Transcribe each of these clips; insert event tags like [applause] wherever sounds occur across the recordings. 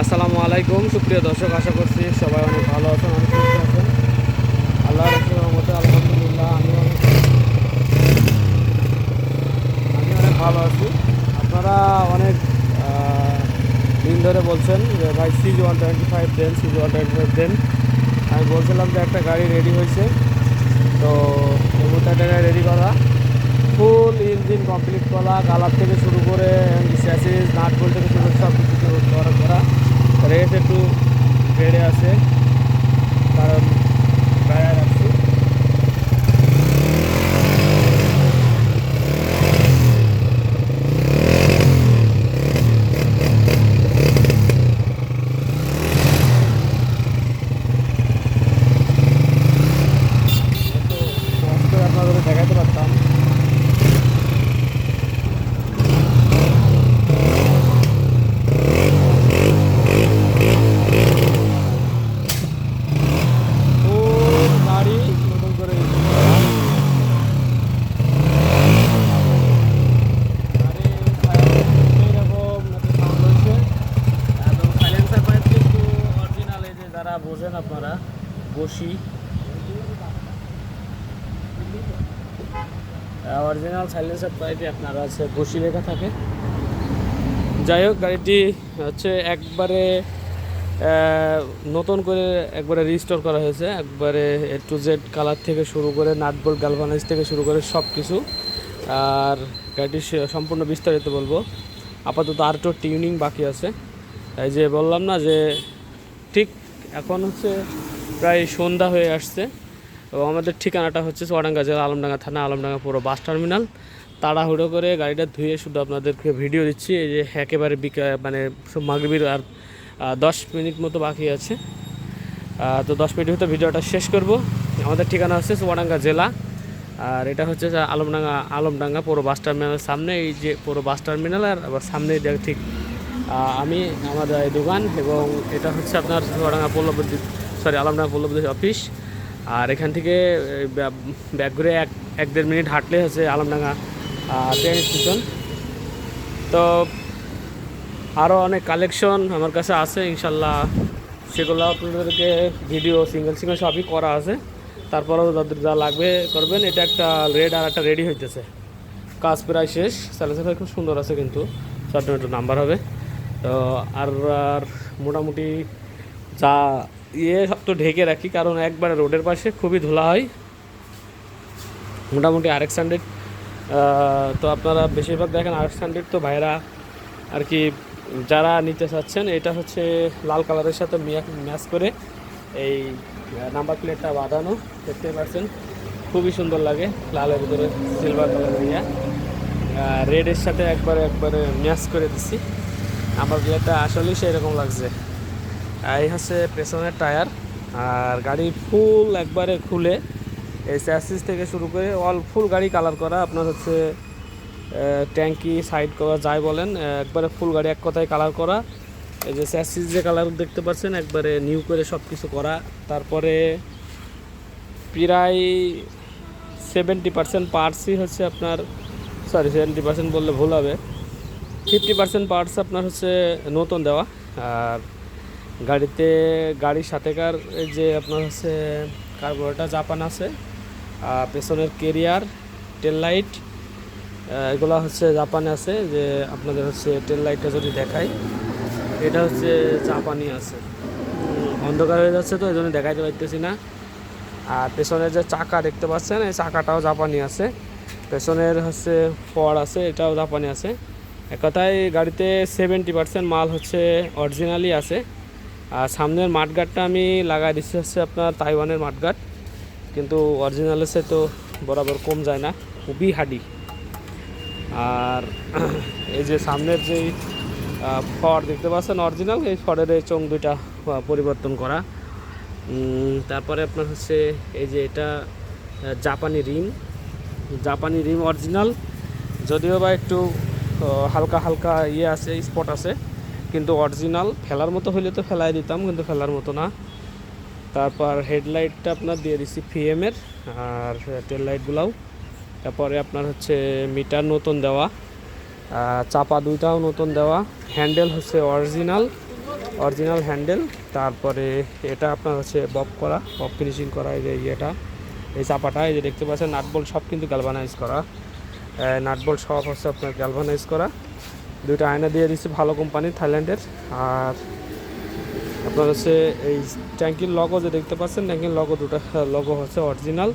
আসসালামু আলাইকুম, সুপ্রিয় দর্শক, আশা করছি সবাই অনেক ভালো আছেন, অনেক সুস্থ আছেন। আল্লাহ রসুলের মতো আলহামদুলিল্লাহ, আমি অনেক আমি অনেক ভালো আছি। আপনারা অনেক দিন ধরে বলছেন যে, ভাই সিজি ওয়ান টোয়েন্টি ফাইভ দেন সিজি ওয়ান টোয়েন্টি ফাইভ দেন। আমি বলছিলাম যে, একটা গাড়ি রেডি হয়েছে। তো মুহূর্তে রেডি করা। ফুল ইঞ্জিন কমপ্লিট করা কালার থেকে শুরু করে স্যাসিস নাট থেকে শুরু সব কিছু করা। রেস একটু বেড়ে আছে কারণ গায়ে রাখছি একটু সহজ করে আপনাদের দেখাতে পারতাম ফুল গাড়ি নতুন করে গাড়ি এইরকম একটা সাউন্ড হচ্ছে এবং সাইলেন্সার পাইপ কিন্তু অরিজিনাল এই যে যারা বোঝেন আপনারা বসি অরিজিনাল সাইলেন্সার পাইপে আপনার আছে বসি লেখা থাকে। যাই হোক, গাড়িটি হচ্ছে একবারে নতুন করে একবারে রিস্টোর করা হয়েছে। একবারে এ টু জেড কালার থেকে শুরু করে নাটবোল গালভানাইজ থেকে শুরু করে সব কিছু আর গাড়িটি সম্পূর্ণ বিস্তারিত বলব। আপাতত আর একটু টিউনিং বাকি আছে। এই যে বললাম না যে, ঠিক এখন হচ্ছে প্রায় সন্ধ্যা হয়ে আসছে। এবং আমাদের ঠিকানাটা হচ্ছে চুয়াডাঙ্গা জেলা আলমডাঙ্গা থানা, আলমডাঙ্গা পুরো বাস টার্মিনাল। তাড়াহুড়ো করে গাড়িটা ধুয়ে শুধু আপনাদেরকে ভিডিও দিচ্ছি, এই যে একেবারে বিকা মানে মাগরিবির আর দশ মিনিট মতো বাকি আছে। তো দশ মিনিট হতে ভিডিওটা শেষ করব। আমাদের ঠিকানা হচ্ছে চুয়াডাঙ্গা জেলা, আর এটা হচ্ছে আলমডাঙ্গা আলমডাঙ্গা পুরো বাস টার্মিনালের সামনে, এই যে পুরো বাস টার্মিনাল, আর আবার সামনে ঠিক আমি আমাদের দোকান, এবং এটা হচ্ছে আপনার চুয়াডাঙ্গা পল্লবদ্বীপ সরি আলমডাঙ্গা পল্লবদ্বীপ অফিস আর এখান থেকে ব্যাগ ঘুরে এক এক দেড় মিনিট হাঁটলে হচ্ছে আলমডাঙ্গা ট্রেন স্টেশন। তো আরও অনেক কালেকশন আমার কাছে আছে, ইনশাল্লাহ সেগুলো আপনাদেরকে ভিডিও, সিঙ্গেল সিঙ্গেল সবই করা আছে। তারপরেও যাদের যা লাগবে করবেন, এটা একটা রেড আর একটা রেডি হইতেছে। কাজ প্রায় শেষ, স্যালেন্সার খুব সুন্দর আছে কিন্তু একটু নাম্বার হবে। তো আর আর মোটামুটি যা ইয়ে সব তো ঢেকে রাখি, কারণ একবারে রোডের পাশে খুবই ধুলা হয়। মোটামুটি আর এক্স হান্ড্রেড তো আপনারা বেশিরভাগ দেখেন আর এক্স হান্ড্রেড তো ভাইরা আর কি যারা নিতে চাচ্ছেন, এটা হচ্ছে লাল কালারের সাথে ম্যাচ করে এই নাম্বার প্লেটটা বাঁধানো দেখতে পাচ্ছেন। খুবই সুন্দর লাগে, লালের ভিতরে সিলভার কালার ইয়া রেডের সাথে একবারে একবারে ম্যাচ করে দিচ্ছি নাম্বার প্লেটটা আসলেই সেই রকম লাগছে। এই হচ্ছে পেছনের টায়ার আর গাড়ি ফুল একবারে খুলে। এই স্যাসিস থেকে শুরু করে অল ফুল গাড়ি কালার করা। আপনার হচ্ছে ট্যাঙ্কি সাইড করা যাই বলেন একবারে ফুল গাড়ি এক কথায় কালার করা। এই যে স্যাসিস যে কালার দেখতে পাচ্ছেন, একবারে নিউ করে সব কিছু করা। তারপরে প্রায় সেভেন্টি পার্সেন্ট পার্টসই হচ্ছে আপনার সরি সেভেন্টি পার্সেন্ট বললে ভুল হবে। ফিফটি পার্সেন্ট পার্টস আপনার হচ্ছে নতুন দেওয়া। আর গাড়িতে, গাড়ির সাথেকার যে আপনার হচ্ছে কার্বোরেটার জাপান আছে, আর পেছনের কেরিয়ার টেল লাইট এগুলো হচ্ছে জাপানে আছে, যে আপনাদের হচ্ছে টেল লাইটটা যদি দেখাই, এটা হচ্ছে জাপানি আছে। অন্ধকার হয়ে যাচ্ছে তো, এই জন্য দেখাইতে পারতেছি না। আর পেছনের যে চাকা দেখতে পাচ্ছেন, এই চাকাটাও জাপানি আছে। পেছনের হচ্ছে ফড় আছে, এটাও জাপানি আছে। এক কথায় গাড়িতে সেভেন্টি পার্সেন্ট মাল হচ্ছে অরিজিনালি আছে। আর সামনের মাঠগাটটা আমি লাগাই দিচ্ছি হচ্ছে আপনার তাইওয়ানের মাঠগাট কিন্তু অরিজিনালের সে তো বরাবর কম যায় না, খুবই হাডি আর এই যে সামনের যেই ফড় দেখতে পাচ্ছেন অরিজিনাল এই ফড়ের এই চোং দুইটা পরিবর্তন করা। তারপরে আপনার হচ্ছে এই যে এটা জাপানি রিম। জাপানি রিম অরিজিনাল যদিও বা একটু হালকা হালকা ইয়ে আছে স্পট আছে। কিন্তু অরিজিনাল, ফেলার মতো হইলে তো ফেলাই দিতাম, কিন্তু ফেলার মতো না। তারপর হেডলাইটটা আপনার দিয়ে দিচ্ছি ফিএমের আর টেল লাইটগুলাও। তারপরে আপনার হচ্ছে মিটার নতুন দেওয়া চাপা দুইটাও নতুন দেওয়া। হ্যান্ডেল হচ্ছে অরিজিনাল অরিজিনাল হ্যান্ডেল। তারপরে এটা আপনার হচ্ছে বব করা বব ফিনিশিং করা, এই যে ইয়েটা, এই চাপাটা, এই যে দেখতে পাচ্ছেন, নাটবল সব কিন্তু গ্যালভানাইজ করা। নাটবল সব হচ্ছে আপনার গ্যালভানাইজ করা। দুইটা আয়না দিয়ে দিচ্ছি ভালো কোম্পানির থাইল্যান্ডের। আর আপনার হচ্ছে এই ট্যাঙ্কির লগো যে দেখতে পাচ্ছেন, ট্যাঙ্কির লগো দুটো লগো হচ্ছে অরিজিনাল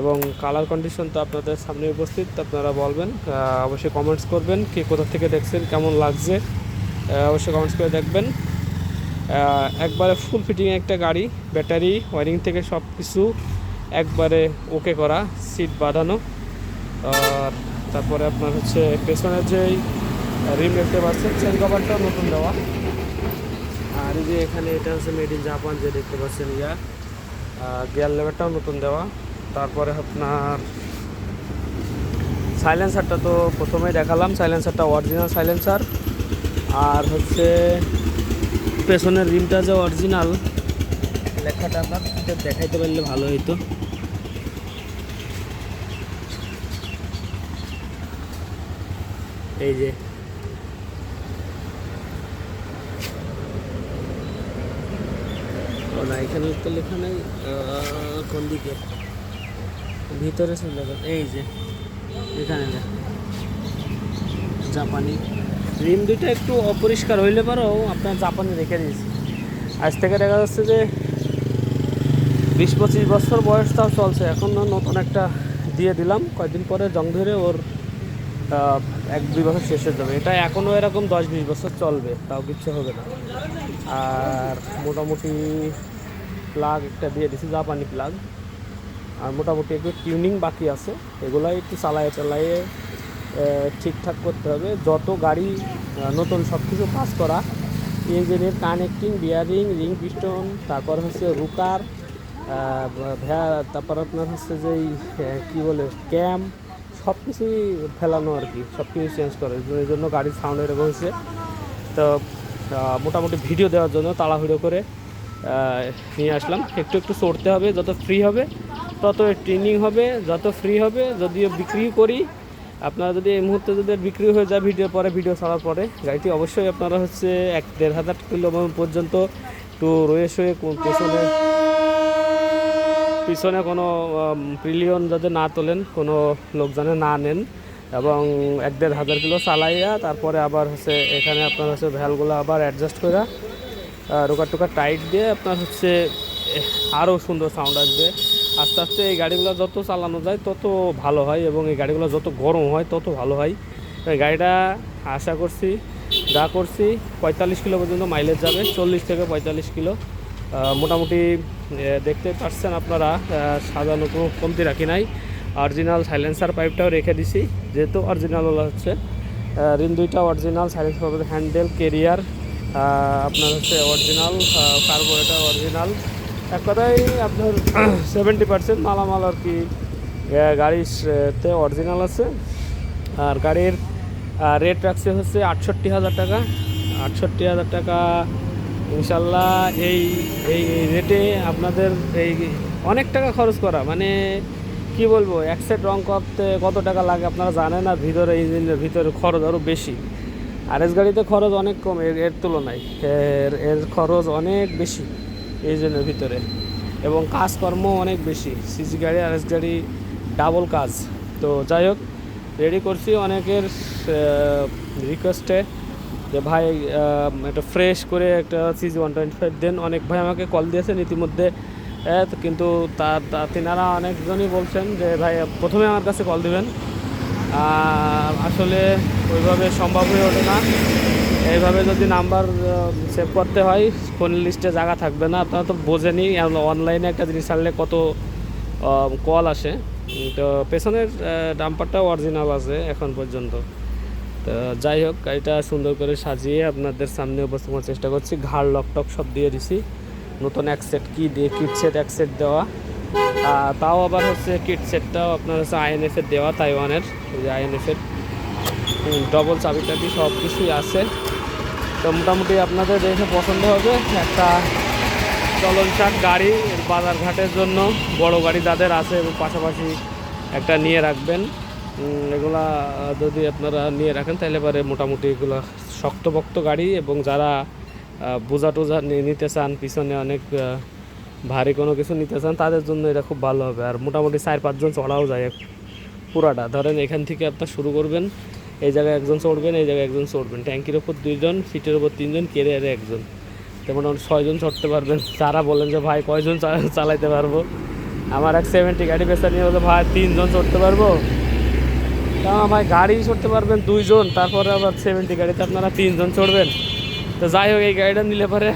এবং কালার কন্ডিশন তো আপনাদের সামনে উপস্থিত আপনারা বলবেন অবশ্যই কমেন্টস করবেন, কে কোথা থেকে দেখছেন, কেমন লাগছে অবশ্যই কমেন্টস করে দেখবেন। একবারে ফুল ফিটিং একটা গাড়ি ব্যাটারি ওয়ারিং থেকে সব কিছু একবারে ওকে করা সিট বাঁধানো। আর তারপরে আপনার হচ্ছে পেছনের যেই রিম দেখতে পাচ্ছেন চেন কভারটাও নতুন দেওয়া। আর এই যে এখানে এটা হচ্ছে মেড ইন জাপান যে দেখতে পাচ্ছেন ইয়া। গিয়ার লেভারটাও নতুন দেওয়া। তারপরে আপনার সাইলেন্সারটা তো প্রথমেই দেখালাম সাইলেন্সারটা অরিজিনাল সাইলেন্সার আর হচ্ছে পেছনের রিমটা যে অরিজিনাল লেখাটা আপনার দেখাইতে পারলে ভালো হইতো। এই যে ও না, এখানে তো লেখা নেই কোন দিকে? ভিতরে চলে যাবে এই যে, এখানে জাপানি। রিম দুইটা একটু অপরিষ্কার হইলে পারেও আপনার জাপানি রেখে দিয়েছি আজ থেকে দেখা যাচ্ছে যে বিশ পঁচিশ বছর বয়স তাও চলছে। এখন নতুন একটা দিয়ে দিলাম কয়েকদিন পরে জং ধরে ওর এক দুই বছর শেষ হয়ে যাবে। এটা এখনও এরকম দশ বিশ বছর চলবে তাও কিচ্ছু হবে না। আর মোটামুটি প্লাগ একটা দিয়ে দিছি জাপানি প্লাগ আর মোটামুটি একটু টিউনিং বাকি আছে। এগুলাই একটু চালায়ে চালায়ে ঠিকঠাক করতে হবে। যত গাড়ি নতুন সব কিছু পাস করা ইঞ্জিনের কানেক্টিং বিয়ারিং রিং পিস্টন তারপর হচ্ছে রুকার তারপর আপনার হচ্ছে যে এই, কী বলে ক্যাম সব কিছুই ফেলানো আর কি, সব কিছু চেঞ্জ করে। এই জন্য গাড়ির সাউন্ড এরকম হয়েছে। তো মোটামুটি ভিডিও দেওয়ার জন্য তাড়াহুড়ো করে নিয়ে আসলাম। একটু একটু চড়তে হবে, যত ফ্রি হবে, তত ট্রেনিং হবে, যত ফ্রি হবে, যদিও বিক্রি করি। আপনারা যদি এই মুহূর্তে যদি বিক্রি হয়ে যায় ভিডিও পরে ভিডিও ছাড়ার পরে, গাড়িটি অবশ্যই আপনারা হচ্ছে এক দেড় হাজার কিলো পর্যন্ত একটু রয়ে শয়ে পেছনে পিছনে কোনো প্রিলিয়ন যাতে না তোলেন, কোনো লোকজনে না নেন, এবং এক দেড় হাজার কিলো চালাইয়া তারপরে আবার হচ্ছে এখানে আপনার হচ্ছে ভ্যালগুলো আবার অ্যাডজাস্ট করে রোকার টোকার টাইট দিয়ে আপনার হচ্ছে আরও সুন্দর সাউন্ড আসবে। আস্তে আস্তে এই গাড়িগুলো যত চালানো যায়, তত ভালো হয়, এবং এই গাড়িগুলো যত গরম হয়, তত ভালো হয়। এই গাড়িটা আশা করছি, যা করছি, পঁয়তাল্লিশ কিলো পর্যন্ত মাইলেজ যাবে, চল্লিশ থেকে পঁয়তাল্লিশ কিলো। মোটামুটি দেখতে পাচ্ছেন আপনারা সাজানো কোনো কমতি রাখি নাই। অরিজিনাল সাইলেন্সার পাইপটাও রেখে দিছি, যেহেতু অরিজিনাল হচ্ছে। রিম দুইটা অরিজিনাল সাইলেন্সার হ্যান্ডেল কেরিয়ার আপনার হচ্ছে অরিজিনাল কার্বোরেটার অরিজিনাল এক কথায় আপনার [clears throat] সেভেন্টি পার্সেন্ট মালামাল আর কি গাড়িতে অরিজিনাল আছে। আর গাড়ির রেট রাখছে হচ্ছে আটষট্টি হাজার টাকা। আটষট্টি হাজার টাকা ইনশাল্লাহ এই এই রেটে আপনাদের এই অনেক টাকা খরচ করা। মানে কি বলব, এক সেট রং করতে কত টাকা লাগে আপনারা জানেন আর ভিতরে ইঞ্জিনের ভিতরে খরচ আরও বেশি। আর এস গাড়িতে খরচ অনেক কম, এর এর তুলনায়। এর এর খরচ অনেক বেশি ইঞ্জিনের ভিতরে। এবং কাজকর্ম অনেক বেশি। সিসি গাড়ি আর এস গাড়ি ডাবল কাজ। তো যাই হোক রেডি করছি অনেকের রিকোয়েস্টে যে ভাই একটা ফ্রেশ করে একটা সিজি ওয়ান টোয়েন্টি ফাইভ দেন। অনেক ভাই আমাকে কল দিয়েছেন ইতিমধ্যে। কিন্তু তা তিনারা অনেকজনই বলছেন যে, ভাই, প্রথমে আমার কাছে কল দিবেন। আসলে ওইভাবে সম্ভব হয়ে ওঠে না। এইভাবে যদি নাম্বার সেভ করতে হয় ফোন লিস্টে জায়গা থাকবে না। আপনারা তো বোঝেনি অনলাইনে একটা জিনিস ছাড়লে কত কল আসে। তো পেছনের ডাম্পারটাও অরিজিনাল আছে এখন পর্যন্ত। তো যাই হোক, গাড়িটা সুন্দর করে সাজিয়ে আপনাদের সামনে উপস্থাপনের চেষ্টা করছি। ঘাড় লকটক সব দিয়ে দিছি। নতুন এক সেট কি দিয়ে কিট সেট এক সেট দেওয়া। তাও আবার হচ্ছে কিট সেটটাও আপনার হচ্ছে আইএনএফের দেওয়া, তাইওয়ানের। এই যে আইএনএফের ডবল চাবি টাবি সব কিছুই আছে। তো মোটামুটি আপনাদের দেখে পছন্দ হবে। একটা চলনসাট গাড়ি বাজারঘাটের জন্য, বড় গাড়ি যাদের আছে, এবং পাশাপাশি একটা নিয়ে রাখবেন। এগুলা যদি আপনারা নিয়ে রাখেন, তাহলে পরে মোটামুটি এগুলো শক্তপোক্ত গাড়ি এবং যারা বোঝা নি- নিতে চান, পিছনে অনেক ভারী কোনো কিছু নিতে চান, তাদের জন্য এটা খুব ভালো হবে। আর মোটামুটি চার পাঁচজন চড়াও যায় পুরাটা। ধরেন এখান থেকে আপনার শুরু করবেন, এই জায়গায় একজন চড়বেন, এই জায়গায় একজন চড়বেন। ট্যাঙ্কির ওপর দুইজন, সিটের ওপর তিনজন, কেরিয়ারে একজন। তো মোটামুটি ছয়জন চড়তে পারবেন। তারা বলেন যে, ভাই, কয়জন চালাইতে পারব? আমার এক সেভেন্টি গাড়ি বেচা নিয়ে বলে, ভাই, তিনজন চড়তে পারব? কারণ গাড়ি চড়তে পারবেন দুইজন, তারপরে আবার সেভেন্টি গাড়িতে আপনারা তিনজন চড়বেন। তো যাই হোক, এই গাড়িটা নিলে পরে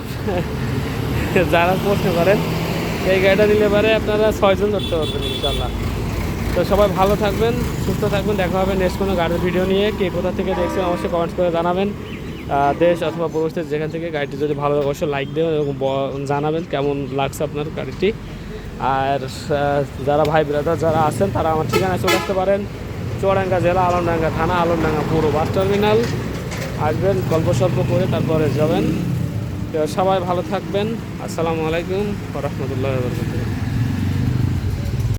[laughs] যারা করতে পারেন, এই গাড়িটা নিলে পরে আপনারা ছয়জন চড়তে পারবেন ইনশাল্লাহ তো সবাই ভালো থাকবেন, সুস্থ থাকবেন, দেখা হবে নেক্সট কোনো গাড়ির ভিডিও নিয়ে। কে কোথা থেকে দেখছেন অবশ্যই কমেন্টস করে জানাবেন। দেশ অথবা প্রবেশের যেখান থেকে গাড়িটি যদি ভালো অবশ্যই লাইক দেবেন এবং জানাবেন কেমন লাগছে আপনার গাড়িটি। আর যারা ভাই ব্রাদার যারা আছেন, তারা আমার ঠিকানায় চলে আসতে পারেন। চুয়াডাঙ্গা জেলা, আলমডাঙ্গা থানা, আলমডাঙ্গা পুরো বাস টার্মিনাল। আসবেন, গল্প সল্প করে তারপরে যাবেন। সবাই ভালো থাকবেন। আসসালামু আলাইকুম রহমতুল্লাহ